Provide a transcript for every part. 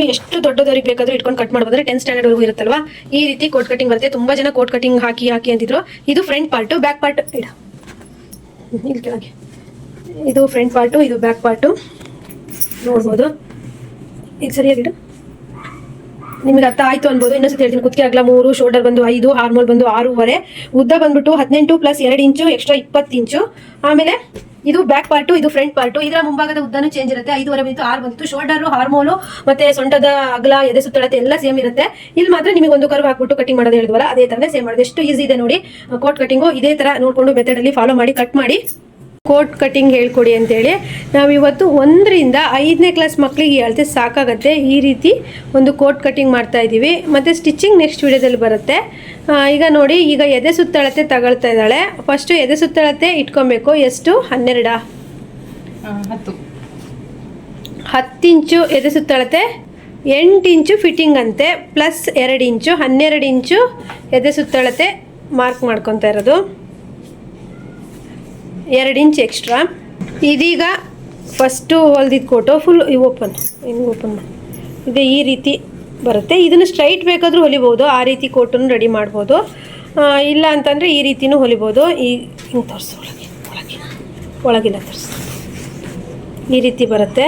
ನಿಮಗೆ ಎಷ್ಟು ದೊಡ್ಡದವ್ರಿಗೆ ಬೇಕಾದ್ರೂ ಇಟ್ಕೊಂಡು ಕಟ್ ಮಾಡ್ಬೋದು. ಅಂದ್ರೆ ಟೆನ್ ಸ್ಟ್ಯಾಂಡರ್ಡ್ ವರೆಗೂ ಇರುತ್ತಲ್ವಾ? ಈ ರೀತಿ ಕೋಟ್ ಕಟಿಂಗ್ ಬರುತ್ತೆ. ತುಂಬಾ ಜನ ಕೋಟ್ ಕಟಿಂಗ್ ಹಾಕಿ ಹಾಕಿ ಅಂತಿದ್ರು. ಇದು ಫ್ರಂಟ್ ಪಾರ್ಟು ಬ್ಯಾಕ್ ಪಾರ್ಟ್ ಇಡ. ಇಲ್ಲಿ ಇದು ಫ್ರಂಟ್ ಪಾರ್ಟು ಇದು ಬ್ಯಾಕ್ ಪಾರ್ಟು ನೋಡ್ಬೋದು. ಈಗ ಸರಿಯಾಗಿಡು ನಿಮಗೆ ಅರ್ಥ ಆಯ್ತು ಅನ್ಬೋದು. ಇನ್ನೊಂದ್ಸತಿ ಹೇಳ್ತೀನಿ, ಕುತ್ತಿಗೆ ಅಗಲ ಮೂರು ಶೋಲ್ಡರ್ ಬಂದು ಐದು ಆರ್ಮೋಲ್ ಬಂದು ಆರೂವರೆ. ಉದ್ದ ಬಂದ್ಬಿಟ್ಟು ಹದಿನೆಂಟು ಪ್ಲಸ್ ಎರಡು ಇಂಚು ಎಕ್ಸ್ಟ್ರಾ ಇಪ್ಪತ್ತು ಇಂಚು ಆಮೇಲೆ ಇದು ಬ್ಯಾಕ್ ಪಾರ್ಟು ಇದು ಫ್ರಂಟ್ ಪಾರ್ಟು ಇದರ ಮುಂಭಾಗದ ಉದ್ದನೂ ಚೇಂಜ್ ಇರುತ್ತೆ. ಐದುವರೆ ಬಂತು, ಆರು ಬಂತು. ಶೋಲ್ಡರ್ ಹಾರ್ಮೋನು ಮತ್ತೆ ಸೊಂಟದ ಅಗಲ, ಎದೆ ಸುತ್ತಳತೆ ಎಲ್ಲ ಸೇಮ್ ಇರುತ್ತೆ. ಇಲ್ಲಿ ಮಾತ್ರ ನಿಮಗೆ ಒಂದು ಕರ್ವ್ ಹಾಕ್ಬಿಟ್ಟು ಕಟಿಂಗ್ ಮಾಡೋದು ಹೇಳಿದ್ವಲ್ಲ, ಅದೇ ತರನೇ ಸೇಮ್ ಮಾಡೋದು. ಎಷ್ಟು ಈಸಿ ಇದೆ ನೋಡಿ. ಕೋಟ್ ಕಟಿಂಗು ಇದೇ ತರ ನೋಡ್ಕೊಂಡು ಮೆಥಡಲ್ಲಿ ಫಾಲೋ ಮಾಡಿ ಕಟ್ ಮಾಡಿ. ಕೋಟ್ ಕಟಿಂಗ್ ಹೇಳ್ಕೊಡಿ ಅಂತೇಳಿ. ನಾವಿವತ್ತು ಒಂದರಿಂದ ಐದನೇ ಕ್ಲಾಸ್ ಮಕ್ಕಳಿಗೆ ಹೇಳ್ತೆ ಸಾಕಾಗತ್ತೆ. ಈ ರೀತಿ ಒಂದು ಕೋಟ್ ಕಟಿಂಗ್ ಮಾಡ್ತಾ ಇದ್ದೀವಿ. ಮತ್ತು ಸ್ಟಿಚಿಂಗ್ ನೆಕ್ಸ್ಟ್ ವಿಡಿಯೋದಲ್ಲಿ ಬರುತ್ತೆ. ಈಗ ನೋಡಿ ಈಗ ಎದೆ ಸುತ್ತಳತೆ ತಗೊಳ್ತಾ ಇದ್ದಾಳೆ. ಫಸ್ಟು ಎದೆ ಸುತ್ತಳತೆ ಇಟ್ಕೊಬೇಕು. ಎಷ್ಟು? ಹನ್ನೆರಡ? ಹತ್ತು. ಹತ್ತು ಇಂಚು ಎದೆ ಸುತ್ತಳತೆ ಎಂಟು ಇಂಚು ಫಿಟ್ಟಿಂಗ್ ಅಂತೆ ಪ್ಲಸ್ ಎರಡು ಇಂಚು ಹನ್ನೆರಡು ಇಂಚು ಎದೆ ಸುತ್ತಳತೆ ಮಾರ್ಕ್ ಮಾಡ್ಕೊತಾ ಇರೋದು. ಎರಡು ಇಂಚ್ ಎಕ್ಸ್ಟ್ರಾ ಇದೀಗ ಫಸ್ಟು ಹೊಲ್ದಿದ್ದು ಕೊಟ್ಟು ಫುಲ್ ಓಪನ್ ಇನ್ನು ಓಪನ್ ಇದೆ ಈ ರೀತಿ ಬರುತ್ತೆ. ಇದನ್ನು ಸ್ಟ್ರೈಟ್ ಬೇಕಾದರೂ ಹೊಲಿಬೋದು. ಆ ರೀತಿ ಕೋಟನ್ನು ರೆಡಿ ಮಾಡ್ಬೋದು. ಇಲ್ಲ ಅಂತಂದರೆ ಈ ರೀತಿನೂ ಹೊಲಿಬೋದು. ಈ, ಹಿಂಗೆ ತೋರಿಸು ಒಳಗೆ ಒಳಗೆ ಒಳಗಿಲ್ಲ ತೋರಿಸು. ಈ ರೀತಿ ಬರುತ್ತೆ.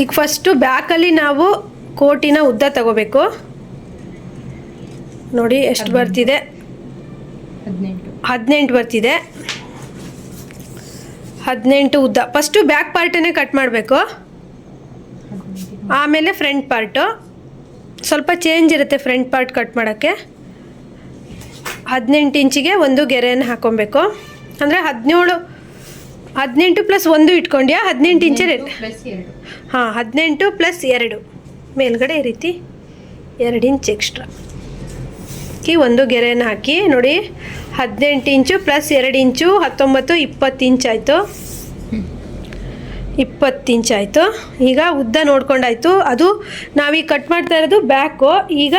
ಈಗ ಫಸ್ಟು ಬ್ಯಾಕಲ್ಲಿ ನಾವು ಕೋಟಿನ ಉದ್ದ ತಗೋಬೇಕು. ನೋಡಿ ಎಷ್ಟು ಬರ್ತಿದೆ? ಹದಿನೆಂಟು. ಬರ್ತಿದೆ. ಹದಿನೆಂಟು ಉದ್ದ. ಫಸ್ಟು ಬ್ಯಾಕ್ ಪಾರ್ಟನ್ನೇ ಕಟ್ ಮಾಡಬೇಕು. ಆಮೇಲೆ ಫ್ರಂಟ್ ಪಾರ್ಟು ಸ್ವಲ್ಪ ಚೇಂಜ್ ಇರುತ್ತೆ ಫ್ರಂಟ್ ಪಾರ್ಟ್ ಕಟ್ ಮಾಡೋಕ್ಕೆ. ಹದಿನೆಂಟು ಇಂಚಿಗೆ ಒಂದು ಗೆರೆಯನ್ನು ಹಾಕೊಬೇಕು. ಅಂದರೆ ಹದಿನೇಳು ಹದಿನೆಂಟು ಪ್ಲಸ್ ಒಂದು ಇಟ್ಕೊಂಡ್ಯಾ? ಹದಿನೆಂಟು ಇಂಚೆ ಹಾಂ ಹದಿನೆಂಟು ಪ್ಲಸ್ ಎರಡು. ಮೇಲ್ಗಡೆ ಈ ರೀತಿ ಎರಡು ಇಂಚ್ ಎಕ್ಸ್ಟ್ರಾ ಹಾಕಿ ಒಂದು ಗೆರೆಯನ್ನು ಹಾಕಿ ನೋಡಿ ಹದಿನೆಂಟು ಇಂಚು ಪ್ಲಸ್ ಎರಡು ಇಂಚು ಹತ್ತೊಂಬತ್ತು ಇಪ್ಪತ್ತು ಇಂಚ್ ಆಯಿತು. ಇಪ್ಪತ್ತು ಇಂಚ್ ಆಯಿತು. ಈಗ ಉದ್ದ ನೋಡ್ಕೊಂಡಾಯಿತು. ಅದು ನಾವೀಗ ಕಟ್ ಮಾಡ್ತಾ ಇರೋದು ಬ್ಯಾಕು ಈಗ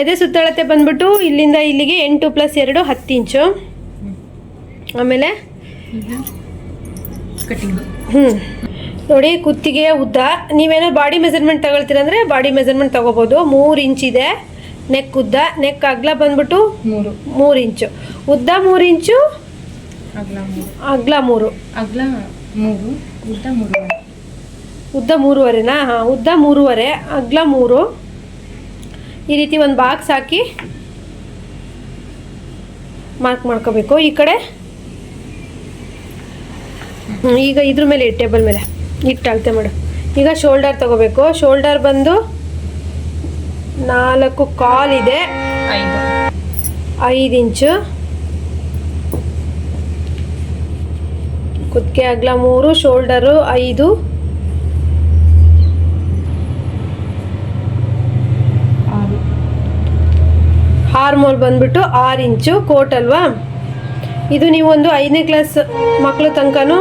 ಎದೆ ಸುತ್ತಳತೆ ಬಂದ್ಬಿಟ್ಟು ಇಲ್ಲಿಂದ ಇಲ್ಲಿಗೆ ಎಂಟು ಪ್ಲಸ್ ಎರಡು ಹತ್ತು ಇಂಚು. ಆಮೇಲೆ ಹ್ಞೂ ನೋಡಿ ಕುತ್ತಿಗೆಯ ಉದ್ದ. ನೀವೇನೋ ಬಾಡಿ ಮೆಜರ್ಮೆಂಟ್ ತಗೊಳ್ತೀರಂದ್ರೆ ಬಾಡಿ ಮೆಜರ್ಮೆಂಟ್ ತಗೋಬೋದು. ಮೂರು ಇಂಚಿದೆ ಇದೆ. ನೆಕ್ ಉದ್ದ ನೆಕ್ ಅಗ್ಲ ಬಂದ್ಬಿಟ್ಟು ಮೂರು. ಇಂಚು ಉದ್ದ ಮೂರು ಇಂಚು ಅಗ್ಲ ಮೂರು. ಅಗ್ಲ ಮೂರು. ಉದ್ದ ಮೂರು ಉದ್ದ ಮೂರುವರೆ. ಉದ್ದ ಮೂರುವರೆನಾ? ಹಾಂ ಉದ್ದ ಮೂರುವರೆ ಅಗ್ಲ ಮೂರು. ಈ ರೀತಿ ಒಂದು ಬಾಕ್ಸ್ ಹಾಕಿ ಮಾರ್ಕ್ ಮಾಡ್ಕೋಬೇಕು. ಈ ಕಡೆ? ಈಗ ಇದ್ರ ಮೇಲೆ ಟೇಬಲ್ ಮೇಲೆ. ಇಟ್ಟು ಅಳತೆ ಮಾಡು. ಈಗ ಶೋಲ್ಡರ್ ತಗೋಬೇಕು. ಶೋಲ್ಡರ್ ಬಂದು ನಾಲ್ಕು ಕಾಲ್ ಇದೆ. ಐದು. ಇಂಚು. ಕುತ್ತಿಗೆ ಅಗ್ಲ ಮೂರು ಶೋಲ್ಡರು ಐದು. ಹಾರ್ಮೋಲ್ ಬಂದ್ಬಿಟ್ಟು ಆರು ಇಂಚು ಕೋಟ್ ಅಲ್ವಾ? ಇದು ನೀವೊಂದು ಒಂದು ಐದನೇ ಕ್ಲಾಸ್ ಮಕ್ಕಳು ತನಕನೂ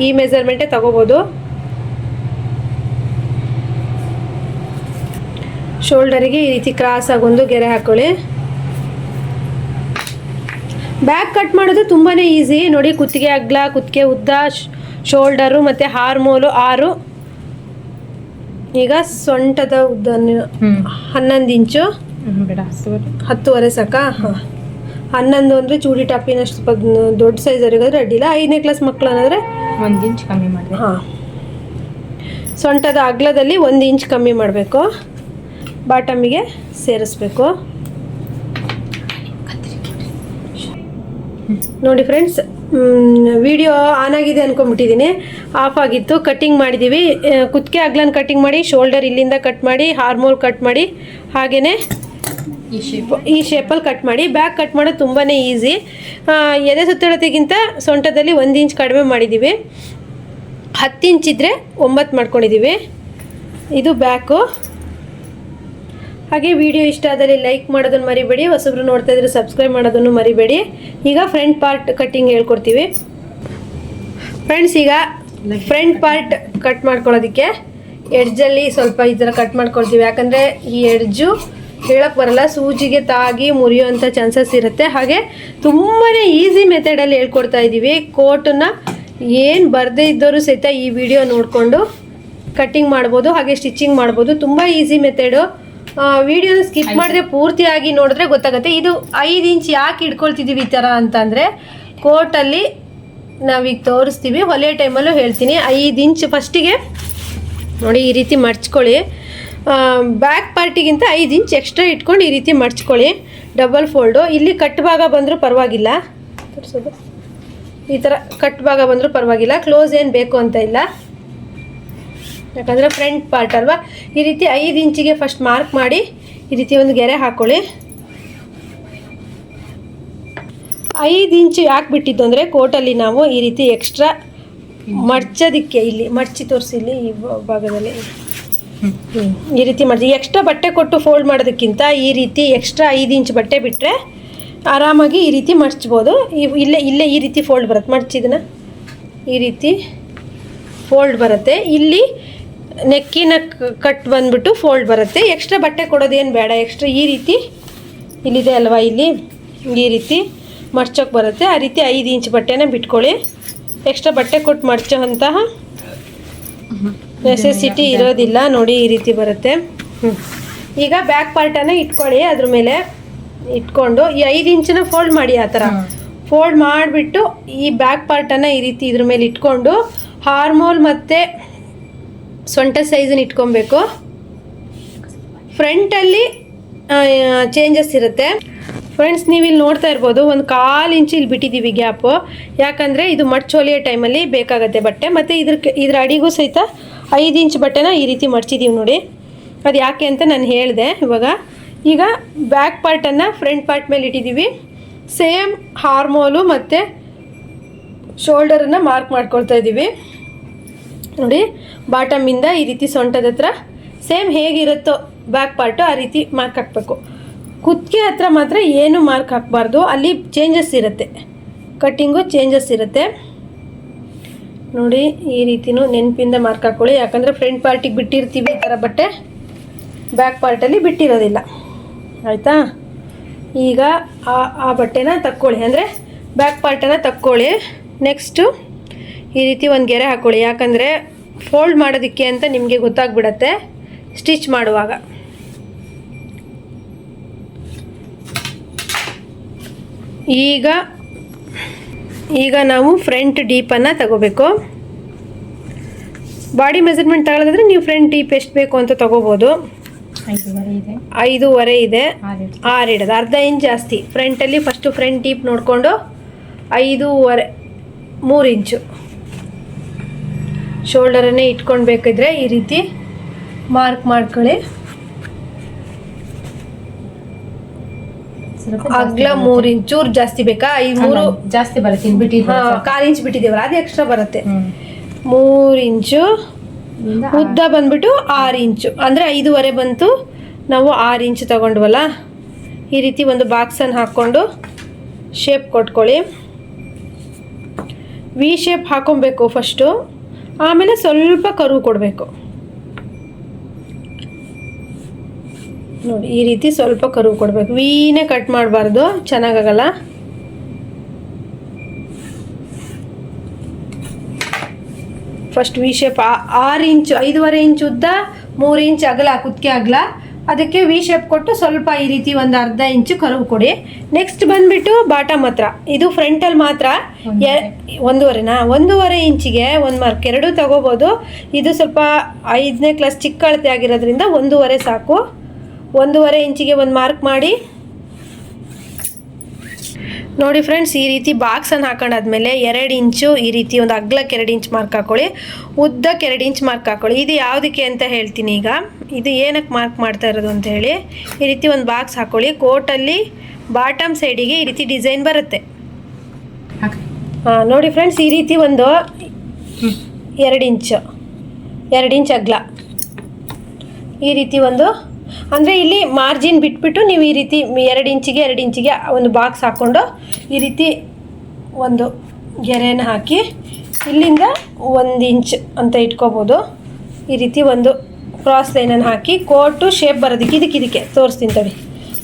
ಈ ಮೆಸರ್ಮೆಂಟೇ ತಗೋಬೋದು. ಶೋಲ್ಡರಿಗೆ ಈ ರೀತಿ ಕ್ರಾಸ್ ಆಗೊಂದು ಗೆರೆ ಹಾಕೊಳ್ಳಿ. ಬ್ಯಾಕ್ ಕಟ್ ಮಾಡೋದು ತುಂಬಾ ಈಸಿ. ನೋಡಿ ಕುತ್ತಿಗೆ ಅಗ್ಲ ಕುತ್ತಿಗೆ ಉದ್ದ ಶೋಲ್ಡರು ಮತ್ತು ಹಾರ್ಮೋಲು ಆರು. ಈಗ ಸೊಂಟದ ಉದ್ದ ಹನ್ನೊಂದು ಇಂಚು. ಹತ್ತುವರೆ. ಸಾಕ? ಹಾಂ. ಹನ್ನೊಂದು ಅಂದರೆ ಚೂಡಿ ಟಾಪಿನಷ್ಟು ದೊಡ್ಡ ಸೈಜ್ ಅವರಿಗಾದ್ರೆ ಅಡ್ಡಿಲ್ಲ ಐದನೇ ಕ್ಲಾಸ್ ಮಕ್ಕಳು ಅನ್ನೋದ್ರೆ ಒಂದು ಇಂಚ್ ಕಮ್ಮಿ ಮಾಡಿ ಹಾಂ. ಸೊಂಟದ ಅಗ್ಲದಲ್ಲಿ ಒಂದು ಇಂಚ್ ಕಮ್ಮಿ ಮಾಡಬೇಕು. ಬಾಟಮಿಗೆ ಸೇರಿಸ್ಬೇಕು. ನೋಡಿ ಫ್ರೆಂಡ್ಸ್ ವಿಡಿಯೋ ಆನ್ ಆಗಿದೆ ಅಂದ್ಕೊಂಬಿಟ್ಟಿದ್ದೀನಿ ಆಫ್ ಆಗಿತ್ತು ಕಟ್ಟಿಂಗ್ ಮಾಡಿದ್ದೀವಿ ಕುತ್ತಿಗೆ ಅಗ್ಲನ್ ಕಟ್ಟಿಂಗ್ ಮಾಡಿ ಶೋಲ್ಡರ್ ಇಲ್ಲಿಂದ ಕಟ್ ಮಾಡಿ ಹಾರ್ಮೋಲ್ ಕಟ್ ಮಾಡಿ ಹಾಗೆಯೇ ಈ ಶೇಪ್ ಈ ಶೇಪಲ್ಲಿ ಕಟ್ ಮಾಡಿ ಬ್ಯಾಕ್ ಕಟ್ ಮಾಡೋದು ತುಂಬಾ ಈಸಿ. ಎದೆ ಸುತ್ತಳತೆಗಿಂತ ಸೊಂಟದಲ್ಲಿ ಒಂದು ಇಂಚ್ ಕಡಿಮೆ ಮಾಡಿದ್ದೀವಿ ಹತ್ತು ಇಂಚ್ ಇದ್ದರೆ ಒಂಬತ್ತು ಮಾಡ್ಕೊಂಡಿದ್ದೀವಿ ಇದು ಬ್ಯಾಕು. ಹಾಗೆ ವಿಡಿಯೋ ಇಷ್ಟ ಆದಲ್ಲಿ ಲೈಕ್ ಮಾಡೋದನ್ನು ಮರಿಬೇಡಿ, ಹೊಸಬ್ರು ನೋಡ್ತಾ ಇದ್ರೆ ಸಬ್ಸ್ಕ್ರೈಬ್ ಮಾಡೋದನ್ನು ಮರಿಬೇಡಿ. ಈಗ ಫ್ರಂಟ್ ಪಾರ್ಟ್ ಕಟ್ಟಿಂಗ್ ಹೇಳ್ಕೊಡ್ತೀವಿ. ಫ್ರೆಂಡ್ಸ್ ಈಗ ಫ್ರಂಟ್ ಪಾರ್ಟ್ ಕಟ್ ಮಾಡ್ಕೊಳ್ಳೋದಕ್ಕೆ ಎಡ್ಜಲ್ಲಿ ಸ್ವಲ್ಪ ಈ ಥರ ಕಟ್ ಮಾಡ್ಕೊಳ್ತೀವಿ. ಯಾಕಂದರೆ ಈ ಎಡ್ಜು ಹೇಳಕ್ಕೆ ಬರಲ್ಲ, ಸೂಜಿಗೆ ತಾಗಿ ಮುರಿಯುವಂಥ ಚಾನ್ಸಸ್ ಇರುತ್ತೆ. ಹಾಗೆ ತುಂಬಾ ಈಸಿ ಮೆಥಡಲ್ಲಿ ಹೇಳ್ಕೊಡ್ತಾ ಇದ್ದೀವಿ ಕೋಟನ್ನು ಏನು ಬರದೇ ಇದ್ದವರು ಸಹಿತ ಈ ವಿಡಿಯೋ ನೋಡಿಕೊಂಡು ಕಟ್ಟಿಂಗ್ ಮಾಡ್ಬೋದು, ಹಾಗೆ ಸ್ಟಿಚಿಂಗ್ ಮಾಡ್ಬೋದು. ತುಂಬ ಈಸಿ ಮೆಥಡು ವಿಡಿಯೋನ ಸ್ಕಿಪ್ ಮಾಡಿದ್ರೆ ಪೂರ್ತಿಯಾಗಿ ನೋಡಿದ್ರೆ ಗೊತ್ತಾಗುತ್ತೆ. ಇದು ಐದು ಇಂಚ್ ಯಾಕೆ ಇಟ್ಕೊಳ್ತಿದ್ದೀವಿ ಈ ಥರ ಅಂತಂದರೆ ಕೋಟಲ್ಲಿ ನಾವೀಗ ತೋರಿಸ್ತೀವಿ. ಹೊಲೆ ಟೈಮಲ್ಲೂ ಹೇಳ್ತೀನಿ. ಐದು ಇಂಚ್ ಫಸ್ಟಿಗೆ ನೋಡಿ ಈ ರೀತಿ ಮಡ್ಚ್ಕೊಳ್ಳಿ ಬ್ಯಾಕ್ ಪಾರ್ಟಿಗಿಂತ ಐದು ಇಂಚ್ ಎಕ್ಸ್ಟ್ರಾ ಇಟ್ಕೊಂಡು ಈ ರೀತಿ ಮಡ್ಚ್ಕೊಳ್ಳಿ ಡಬಲ್ ಫೋಲ್ಡು ಇಲ್ಲಿ ಕಟ್ ಭಾಗ ಬಂದರೂ ಪರವಾಗಿಲ್ಲ. ತೋರಿಸೋದು. ಈ ಥರ ಕಟ್ ಭಾಗ ಬಂದರೂ ಪರವಾಗಿಲ್ಲ. ಕ್ಲೋಸ್ ಏನು ಬೇಕು ಅಂತ ಇಲ್ಲ. ಯಾಕಂದರೆ ಫ್ರಂಟ್ ಪಾರ್ಟ್ ಅಲ್ವಾ? ಈ ರೀತಿ ಐದು ಇಂಚಿಗೆ ಫಸ್ಟ್ ಮಾರ್ಕ್ ಮಾಡಿ ಈ ರೀತಿ ಒಂದು ಗೆರೆ ಹಾಕ್ಕೊಳ್ಳಿ ಐದು ಇಂಚು ಯಾಕೆ ಬಿಟ್ಟಿದ್ದು ಅಂದರೆ ಕೋಟಲ್ಲಿ ನಾವು ಈ ರೀತಿ ಎಕ್ಸ್ಟ್ರಾ ಮಡ್ಚೋದಿಕ್ಕೆ ಇಲ್ಲಿ, ಮಡ್ಚಿ ತೋರಿಸಿ ಇಲ್ಲಿ ಈ ಭಾಗದಲ್ಲಿ. ಈ ರೀತಿ ಮಾಡಿ ಎಕ್ಸ್ಟ್ರಾ ಬಟ್ಟೆ ಕೊಟ್ಟು ಫೋಲ್ಡ್ ಮಾಡೋದಕ್ಕಿಂತ ಈ ರೀತಿ ಎಕ್ಸ್ಟ್ರಾ ಐದು ಇಂಚ್ ಬಟ್ಟೆ ಬಿಟ್ಟರೆ ಆರಾಮಾಗಿ ಈ ರೀತಿ ಮಡ್ಚ್ಬೋದು. ಇಲ್ಲೇ ಇಲ್ಲೇ ಈ ರೀತಿ ಫೋಲ್ಡ್ ಬರುತ್ತೆ. ಮಡ್ಚಿದನ್ನ ಈ ರೀತಿ ಫೋಲ್ಡ್ ಬರುತ್ತೆ. ಇಲ್ಲಿ ನೆಕ್ಕಿನ ಕಟ್ ಬಂದ್ಬಿಟ್ಟು ಫೋಲ್ಡ್ ಬರುತ್ತೆ. ಎಕ್ಸ್ಟ್ರಾ ಬಟ್ಟೆ ಕೊಡೋದೇನು ಬೇಡ. ಎಕ್ಸ್ಟ್ರಾ ಈ ರೀತಿ ಇಲ್ಲಿದೆ ಅಲ್ವಾ ಇಲ್ಲಿ? ಈ ರೀತಿ ಮಡ್ಚೋಕೆ ಬರುತ್ತೆ. ಆ ರೀತಿ ಐದು ಇಂಚ್ ಬಟ್ಟೆನ ಬಿಟ್ಕೊಳ್ಳಿ. ಎಕ್ಸ್ಟ್ರಾ ಬಟ್ಟೆ ಕೊಟ್ಟು ಮಡ್ಚೋ ಅಂತಹ ನೆಸೆಸಿಟಿ ಇರೋದಿಲ್ಲ. ನೋಡಿ ಈ ರೀತಿ ಬರುತ್ತೆ. ಹ್ಞೂ ಈಗ ಬ್ಯಾಕ್ ಪಾರ್ಟನ್ನು ಇಟ್ಕೊಳ್ಳಿ. ಅದ್ರ ಮೇಲೆ ಇಟ್ಕೊಂಡು ಈ ಐದು ಇಂಚನ ಫೋಲ್ಡ್ ಮಾಡಿ ಆ ಥರ. ಫೋಲ್ಡ್ ಮಾಡಿಬಿಟ್ಟು ಈ ಬ್ಯಾಕ್ ಪಾರ್ಟನ್ನು ಈ ರೀತಿ ಇದ್ರ ಮೇಲೆ ಇಟ್ಕೊಂಡು ಹಾರ್ಮೋಲ್ ಮತ್ತು ಸೊಂಟ ಸೈಜನ್ನು ಇಟ್ಕೊಬೇಕು. ಫ್ರಂಟಲ್ಲಿ ಚೇಂಜಸ್ ಇರುತ್ತೆ. ಫ್ರೆಂಡ್ಸ್ ನೀವು ಇಲ್ಲಿ ನೋಡ್ತಾ ಇರ್ಬೋದು, ಒಂದು ಕಾಲು ಇಂಚು ಇಲ್ಲಿ ಬಿಟ್ಟಿದ್ದೀವಿ ಗ್ಯಾಪು ಯಾಕಂದರೆ ಇದು ಮಡ್ಚ್ ಹೊಲಿಯೋ ಟೈಮಲ್ಲಿ ಬೇಕಾಗತ್ತೆ ಬಟ್ಟೆ. ಮತ್ತು ಇದ್ರ ಇದ್ರ ಅಡಿಗೂ ಸಹಿತ ಐದು ಇಂಚ್ ಬಟ್ಟೆನ ಈ ರೀತಿ ಮಡ್ಚಿದ್ದೀವಿ ನೋಡಿ. ಅದು ಯಾಕೆ ಅಂತ ನಾನು ಹೇಳಿದೆ ಇವಾಗ. ಈಗ ಬ್ಯಾಕ್ ಪಾರ್ಟನ್ನು ಫ್ರಂಟ್ ಪಾರ್ಟ್ ಮೇಲೆ ಇಟ್ಟಿದ್ದೀವಿ ಸೇಮ್ ಹಾರ್ಮೋಲು ಮತ್ತು ಶೋಲ್ಡರನ್ನು ಮಾರ್ಕ್ ಮಾಡ್ಕೊಳ್ತಾ ಇದ್ದೀವಿ ನೋಡಿ ಬಾಟಮಿಂದ ಈ ರೀತಿ ಸೊಂಟದ ಹತ್ರ ಸೇಮ್ ಹೇಗಿರುತ್ತೋ ಬ್ಯಾಕ್ ಪಾರ್ಟು ಆ ರೀತಿ ಮಾರ್ಕ್ ಹಾಕಬೇಕು. ಕುತ್ತಿಗೆ ಹತ್ರ ಮಾತ್ರ ಏನು ಮಾರ್ಕ್ ಹಾಕಬಾರ್ದು, ಅಲ್ಲಿ ಚೇಂಜಸ್ ಇರುತ್ತೆ. ಕಟ್ಟಿಂಗು ಚೇಂಜಸ್ ಇರುತ್ತೆ. ನೋಡಿ, ಈ ರೀತಿನೂ ನೆನಪಿಂದ ಮಾರ್ಕ್ ಹಾಕ್ಕೊಳ್ಳಿ ಯಾಕಂದರೆ ಫ್ರಂಟ್ ಪಾರ್ಟಿಗೆ ಬಿಟ್ಟಿರ್ತೀವಿ ಈ ಥರ ಬಟ್ಟೆ ಬ್ಯಾಕ್ ಪಾರ್ಟಲ್ಲಿ ಬಿಟ್ಟಿರೋದಿಲ್ಲ. ಆಯಿತಾ? ಈಗ ಆ ಆ ಬಟ್ಟೆನ ತಕ್ಕೊಳ್ಳಿ, ಅಂದರೆ ಬ್ಯಾಕ್ ಪಾರ್ಟನ್ನು ತಕ್ಕೊಳ್ಳಿ. ನೆಕ್ಸ್ಟು ಈ ರೀತಿ ಒಂದು ಗೆರೆ ಹಾಕ್ಕೊಳ್ಳಿ ಯಾಕಂದರೆ ಫೋಲ್ಡ್ ಮಾಡೋದಕ್ಕೆ ಅಂತ ನಿಮಗೆ ಗೊತ್ತಾಗ್ಬಿಡತ್ತೆ ಸ್ಟಿಚ್ ಮಾಡುವಾಗ. ಈಗ ಈಗ ನಾವು ಫ್ರಂಟ್ ಡೀಪನ್ನು ತಗೋಬೇಕು. ಬಾಡಿ ಮೆಜರ್ಮೆಂಟ್ ತಗೊಳ್ಳೋದಾದ್ರೆ ನೀವು ಫ್ರಂಟ್ ಡೀಪ್ ಎಷ್ಟು ಬೇಕು ಅಂತ ತಗೋಬೋದು. ಐದುವರೆ ಇದೆ. ಆರು ಇಡೋದು. ಅರ್ಧ ಇಂಚ್ ಜಾಸ್ತಿ. ಫ್ರಂಟಲ್ಲಿ ಫಸ್ಟು ಫ್ರಂಟ್ ಡೀಪ್ ನೋಡಿಕೊಂಡು ಐದೂವರೆ ಮೂರು ಇಂಚು ಶೋಲ್ಡರನ್ನೇ ಇಟ್ಕೊಳ್ಬೇಕಿದ್ರೆ ಈ ರೀತಿ ಮಾರ್ಕ್ ಮಾಡ್ಕೊಳ್ಳಿ. ಅಗ್ಲ ಮೂರ್ ಇಂಚ್ ಚೂರ್ ಜಾಸ್ತಿ ಬೇಕಾ? ಈ ಮೂರು ಜಾಸ್ತಿ ಬರುತ್ತೆ ಕಾಲ್ ಇಂಚ್ ಬಿಟ್ಟಿದ್ದೀವಲ್ಲ ಅದು ಎಕ್ಸ್ಟ್ರಾ ಬರುತ್ತೆ. ಮೂರ್ ಮೂರು ಇಂಚು ಉದ್ದ ಬಂದ್ಬಿಟ್ಟು ಆರು ಇಂಚು. ಅಂದ್ರೆ ಐದೂವರೆ ಬಂತು ನಾವು ಆರು ಇಂಚು ತಗೊಂಡ್ವಲ್ಲ? ಈ ರೀತಿ ಒಂದು ಬಾಕ್ಸನ್ನು ಹಾಕ್ಕೊಂಡು ಶೇಪ್ ಕೊಟ್ಕೊಳ್ಳಿ. ವಿ ಶೇಪ್ ಹಾಕೊಬೇಕು ಫಸ್ಟು ಆಮೇಲೆ ಸ್ವಲ್ಪ ಕರು ಕೊಡಬೇಕು. ನೋಡಿ, ಈ ರೀತಿ ಸ್ವಲ್ಪ ಕರು ಕೊಡಬೇಕು. ವೀನೇ ಕಟ್ ಮಾಡಬಾರ್ದು, ಚೆನ್ನಾಗಾಗಲ್ಲ? ಫಸ್ಟ್ ವಿ ಶೇಪ್ ಆರು ಇಂಚು ಐದೂವರೆ ಇಂಚು ಉದ್ದ ಮೂರು ಇಂಚ್ ಅಗಲ ಕುತ್ತಿಗೆ ಅಗಲ. ಅದಕ್ಕೆ ವಿ ಶೇಪ್ ಕೊಟ್ಟು ಸ್ವಲ್ಪ ಈ ರೀತಿ ಒಂದು ಅರ್ಧ ಇಂಚು ಕರುವು ಕೊಡಿ. ನೆಕ್ಸ್ಟ್ ಬಂದ್ಬಿಟ್ಟು ಬಾಟಮ್ ಹತ್ರ. ಇದು ಫ್ರಂಟಲ್ಲಿ ಮಾತ್ರ ಎ- ಒಂದೂವರೆನಾ? ಒಂದೂವರೆ ಇಂಚಿಗೆ ಒಂದು ಮಾರ್ಕ್ ಎರಡು ತಗೋಬೋದು. ಇದು ಸ್ವಲ್ಪ ಐದನೇ ಕ್ಲಾಸ್ ಚಿಕ್ಕ ಅಳತೆ ಆಗಿರೋದ್ರಿಂದ ಒಂದೂವರೆ ಸಾಕು. ಒಂದೂವರೆ ಇಂಚಿಗೆ ಒಂದು ಮಾರ್ಕ್ ಮಾಡಿ. ನೋಡಿ ಫ್ರೆಂಡ್ಸ್ ಈ ರೀತಿ ಬಾಕ್ಸನ್ನು ಹಾಕೊಂಡಾದ್ಮೇಲೆ ಎರಡು ಇಂಚು ಈ ರೀತಿ ಒಂದು ಅಗ್ಲಕ್ಕೆ ಎರಡು ಇಂಚ್ ಮಾರ್ಕ್ ಹಾಕೊಳ್ಳಿ. ಉದ್ದಕ್ಕೆ ಎರಡು ಇಂಚ್ ಮಾರ್ಕ್ ಹಾಕೊಳ್ಳಿ. ಇದು ಯಾವುದಕ್ಕೆ ಅಂತ ಹೇಳ್ತೀನಿ ಈಗ. ಇದು ಏನಕ್ಕೆ ಮಾರ್ಕ್ ಮಾಡ್ತಾ ಇರೋದು ಅಂತ ಹೇಳಿ. ಈ ರೀತಿ ಒಂದು ಬಾಕ್ಸ್ ಹಾಕೊಳ್ಳಿ. ಕೋಟಲ್ಲಿ ಬಾಟಮ್ ಸೈಡಿಗೆ ಈ ರೀತಿ ಡಿಸೈನ್ ಬರುತ್ತೆ. ಹಾಂ, ನೋಡಿ ಫ್ರೆಂಡ್ಸ್ ಈ ರೀತಿ ಒಂದು ಎರಡು ಇಂಚು. ಎರಡು ಇಂಚ್ ಅಗ್ಲ. ಈ ರೀತಿ ಒಂದು ಅಂದರೆ ಇಲ್ಲಿ ಮಾರ್ಜಿನ್ ಬಿಟ್ಬಿಟ್ಟು ನೀವು ಈ ರೀತಿ ಎರಡು ಇಂಚಿಗೆ ಎರಡು ಇಂಚಿಗೆ ಒಂದು ಬಾಕ್ಸ್ ಹಾಕ್ಕೊಂಡು ಈ ರೀತಿ ಒಂದು ಗೆರೆನ ಹಾಕಿ ಇಲ್ಲಿಂದ ಒಂದು ಇಂಚ್ ಅಂತ ಇಟ್ಕೋಬೋದು. ಈ ರೀತಿ ಒಂದು ಕ್ರಾಸ್ ಲೈನನ್ನು ಹಾಕಿ ಕೋಟು ಶೇಪ್ ಬರೋದಕ್ಕೆ ಇದಕ್ಕೆ ಇದಕ್ಕೆ ತೋರಿಸ್ತೀನಿ ತಡಿ.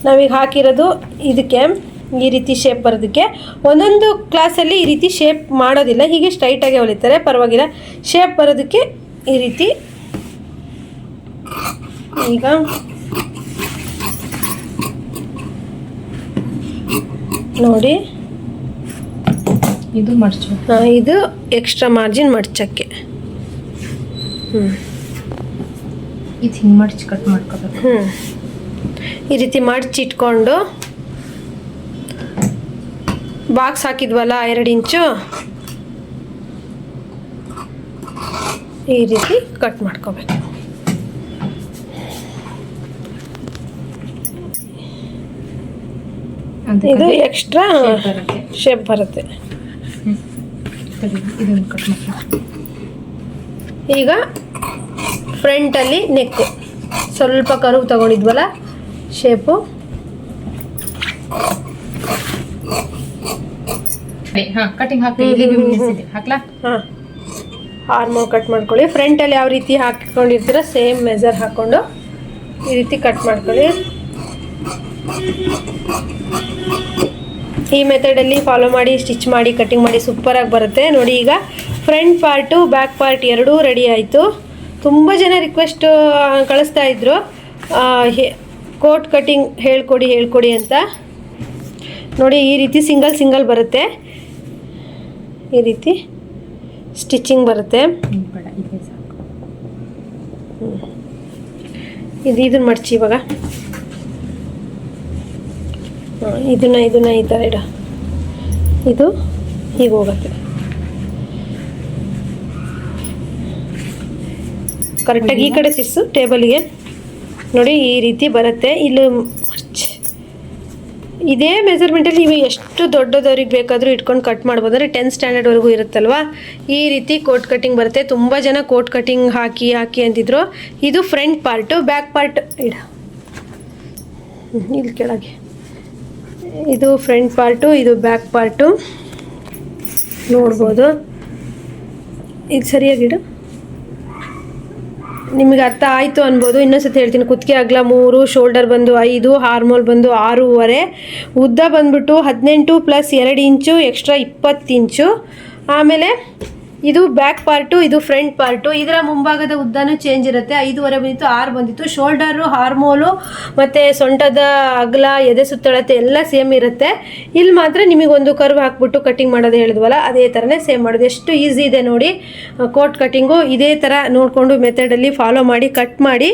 ನಾವೀಗ ಹಾಕಿರೋದು ಇದಕ್ಕೆ, ಈ ರೀತಿ ಶೇಪ್ ಬರೋದಕ್ಕೆ. ಒಂದೊಂದು ಕ್ಲಾಸಲ್ಲಿ ಈ ರೀತಿ ಶೇಪ್ ಮಾಡೋದಿಲ್ಲ, ಹೀಗೆ ಸ್ಟ್ರೈಟಾಗಿ ಹೊಲಿತಾರೆ, ಪರವಾಗಿಲ್ಲ. ಶೇಪ್ ಬರೋದಕ್ಕೆ ಈ ರೀತಿ ಈಗ ನೋಡಿ. ಇದು ಮಡ್ಚು. ಇದು ಎಕ್ಸ್ಟ್ರಾ ಮಾರ್ಜಿನ್ ಮಡ್ಚಕ್ಕೆ. ಹ್ಞೂ ಇದು ಹಿಂಗೆ ಮಡ್ಚಿ ಕಟ್ ಮಾಡ್ಕೋಬೇಕು. ಹ್ಞೂ ಈ ರೀತಿ ಮಡ್ಚಿಟ್ಕೊಂಡು ಬಾಕ್ಸ್ ಹಾಕಿದ್ವಲ್ಲ ಎರಡು ಇಂಚು? ಈ ರೀತಿ ಕಟ್ ಮಾಡ್ಕೋಬೇಕು. ಇದು ಎಕ್ಸ್ಟ್ರಾ ಶೇಪ್ ಬರುತ್ತೆ. ಈಗ ಫ್ರಂಟಲ್ಲಿ ನೆಕ್ಕು ಸ್ವಲ್ಪ ಕರು ತಗೊಂಡಿದ್ವಲ್ಲ ಶೇಪು ಹಾ ಕಟಿಂಗ್ ಹಾಕಿ ಇಲ್ಲಿ ನಿಲ್ಸಿದೆ ಹಾಕ್ಲಾ? ಹಾಂ. ಆರ್ಮೋ ಕಟ್ ಮಾಡ್ಕೊಳ್ಳಿ. ಫ್ರಂಟಲ್ಲಿ ಯಾವ ರೀತಿ ಹಾಕಿಕೊಂಡಿರ್ತೀರ ಸೇಮ್ ಮೆಜರ್ ಹಾಕ್ಕೊಂಡು ಈ ರೀತಿ ಕಟ್ ಮಾಡ್ಕೊಳ್ಳಿ. ಈ ಮೆಥಡಲ್ಲಿ ಫಾಲೋ ಮಾಡಿ ಸ್ಟಿಚ್ ಮಾಡಿ ಕಟ್ಟಿಂಗ್ ಮಾಡಿ ಸೂಪರಾಗಿ ಬರುತ್ತೆ. ನೋಡಿ ಈಗ ಫ್ರಂಟ್ ಪಾರ್ಟು ಬ್ಯಾಕ್ ಪಾರ್ಟ್ ಎರಡೂ ರೆಡಿ ಆಯಿತು. ತುಂಬ ಜನ ರಿಕ್ವೆಸ್ಟ್ ಕಳಿಸ್ತಾ ಇದ್ರು. ಕೋಟ್ ಕಟ್ಟಿಂಗ್ ಹೇಳ್ಕೊಡಿ ಹೇಳ್ಕೊಡಿ ಅಂತ. ನೋಡಿ ಈ ರೀತಿ ಸಿಂಗಲ್ ಸಿಂಗಲ್ ಬರುತ್ತೆ. ಈ ರೀತಿ ಸ್ಟಿಚಿಂಗ್ ಬರುತ್ತೆ. ಇದು ಇದನ್ನು ಮಡ್ಚಿ ಇವಾಗ. ಹಾ, ಇದನ್ನ ಇದನ್ನ ಈ ಥರ ಇಡ. ಇದು ಹೀಗೆ ಹೋಗುತ್ತೆ. ಕರೆಕ್ಟಾಗಿ ಈ ಕಡೆ ತಿರ್ಸು ಟೇಬಲ್ಗೆ ನೋಡಿ ಈ ರೀತಿ ಬರುತ್ತೆ. ಇಲ್ಲಿ. ಇದೇ ಮೆಜರ್ಮೆಂಟಲ್ಲಿ ನೀವು ಎಷ್ಟು ದೊಡ್ಡದವ್ರಿಗೆ ಬೇಕಾದರೂ ಇಟ್ಕೊಂಡು ಕಟ್ ಮಾಡ್ಬೋದು. ಅಂದರೆ ಟೆಂತ್ ಸ್ಟ್ಯಾಂಡರ್ಡ್ವರೆಗೂ ಇರುತ್ತಲ್ವಾ? ಈ ರೀತಿ ಕೋಟ್ ಕಟಿಂಗ್ ಬರುತ್ತೆ. ತುಂಬ ಜನ ಕೋಟ್ ಕಟಿಂಗ್ ಹಾಕಿ ಹಾಕಿ ಅಂತಿದ್ರು. ಇದು ಫ್ರಂಟ್ ಪಾರ್ಟು ಬ್ಯಾಕ್ ಪಾರ್ಟ್ ಇಡ. ಇಲ್ಲಿ ಕೆಳಗೆ. ಇದು ಫ್ರಂಟ್ ಪಾರ್ಟು ಇದು ಬ್ಯಾಕ್ ಪಾರ್ಟು ನೋಡ್ಬೋದು. ಇದು ಸರಿಯಾಗಿಡು? ನಿಮಗೆ ಅರ್ಥ ಆಯಿತು ಅನ್ಬೋದು. ಇನ್ನೊಂದ್ಸತಿ ಹೇಳ್ತೀನಿ. ಕುತ್ತಿಗೆ ಅಗಲ ಮೂರು ಶೋಲ್ಡರ್ ಬಂದು ಐದು ಹಾರ್ಮೋಲ್ ಬಂದು ಆರೂವರೆ. ಉದ್ದ ಬಂದ್ಬಿಟ್ಟು ಹದಿನೆಂಟು ಪ್ಲಸ್ ಎರಡು ಇಂಚು ಎಕ್ಸ್ಟ್ರಾ ಇಪ್ಪತ್ತು ಇಂಚು. ಆಮೇಲೆ ಇದು ಬ್ಯಾಕ್ ಪಾರ್ಟು, ಇದು ಫ್ರಂಟ್ ಪಾರ್ಟು. ಇದರ ಮುಂಭಾಗದ ಉದ್ದನೂ ಚೇಂಜ್ ಇರುತ್ತೆ. ಐದೂವರೆ ಬಂದಿತ್ತು, ಆರು ಬಂದಿತ್ತು. ಶೋಲ್ಡರು, ಹಾರ್ಮೋಲು ಮತ್ತು ಸೊಂಟದ ಅಗಲ, ಎದೆ ಸುತ್ತಳತೆ ಎಲ್ಲ ಸೇಮ್ ಇರುತ್ತೆ. ಇಲ್ಲಿ ಮಾತ್ರ ನಿಮಗೆ ಒಂದು ಕರ್ವ್ ಹಾಕ್ಬಿಟ್ಟು ಕಟಿಂಗ್ ಮಾಡೋದು ಹೇಳಿದ್ವಲ್ಲ, ಅದೇ ಥರನೇ ಸೇಮ್ ಮಾಡೋದು. ಎಷ್ಟು ಈಸಿ ಇದೆ ನೋಡಿ ಕೋಟ್ ಕಟಿಂಗು ಇದೇ ಥರ ನೋಡಿಕೊಂಡು ಮೆಥಡಲ್ಲಿ ಫಾಲೋ ಮಾಡಿ ಕಟ್ ಮಾಡಿ.